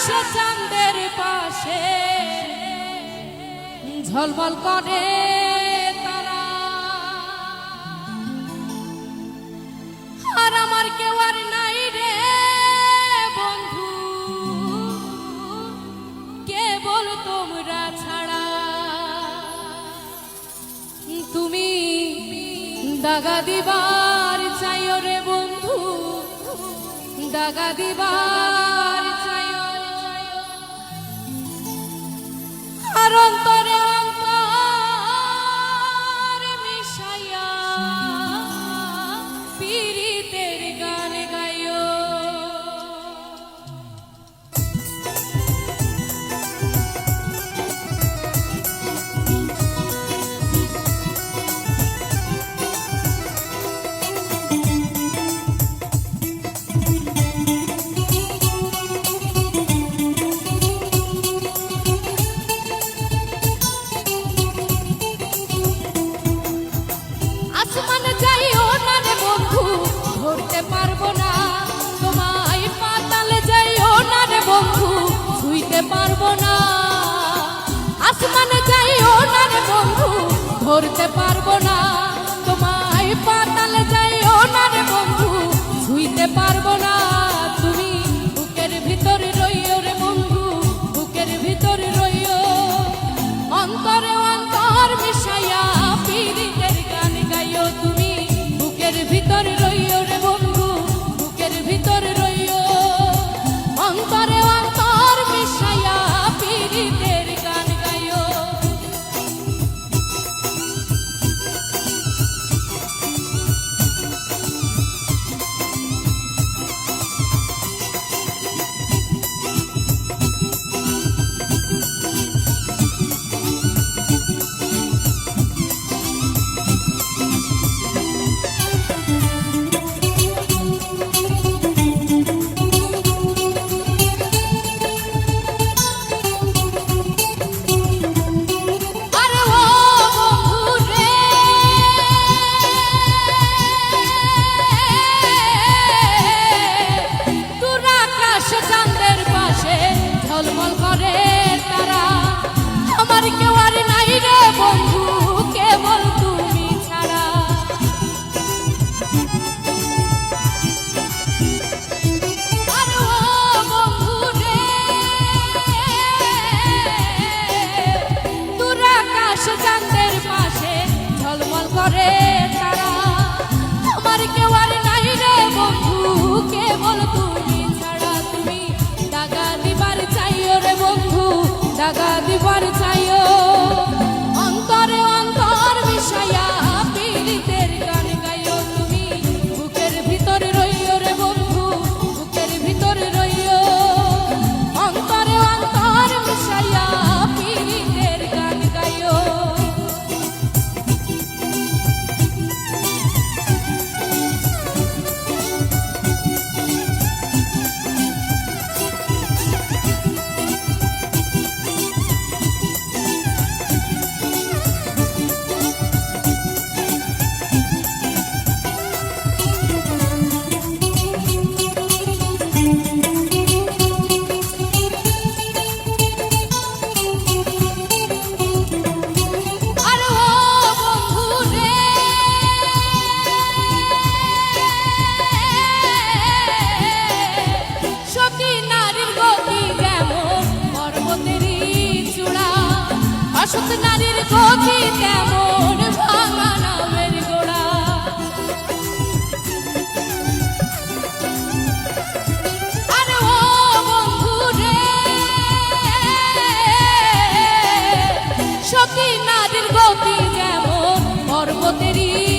আকাশে পাশে। ঝলমল করে তারা। আর আমার কেউ আর নাই রে বন্ধু। কেবল তোমরা ছাড়া। তুমি দাগা দিবার চাইও রে বন্ধু। দাগা দিবার llegaron ধরতে পারব না। তোমায় পাতালে যাই ওনার বন্ধু ছুঁইতে পারব না। আশোক নারীর গতি তেমন ভাঙা নামের গোড়া। আরে ও বন্ধু রে নারীর গতি পর্বতেরই